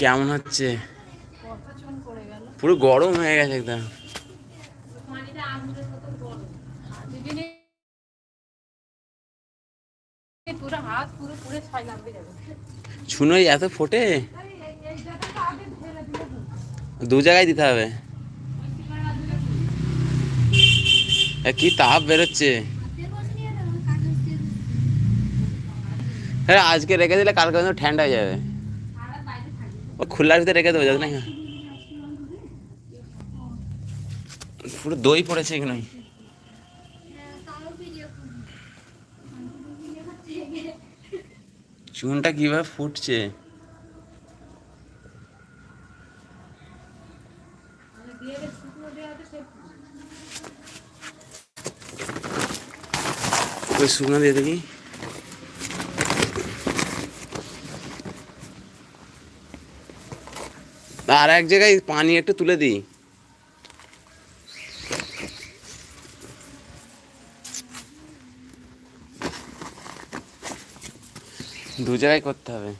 কেমন হচ্ছে? পুরো গরম হয়ে গেছে একদম। ছুনোই এত ফোটে? দু জায়গায় দিতে হবে। কি তাপ বেরোচ্ছে? হ্যাঁ আজকে রেখে দিলে কালকে কিন্তু ঠান্ডা হয়ে যাবে। ও খোলার ভিতরে রেখে দেবো যাতে না পুরো দই পড়েছে এখানে চুনটা কীভাবে ফুটছে শুকনো দিয়ে দেখি আর এক জায়গায় পানি একটু তুলে দিই। দু জায়গায় করতে হবে।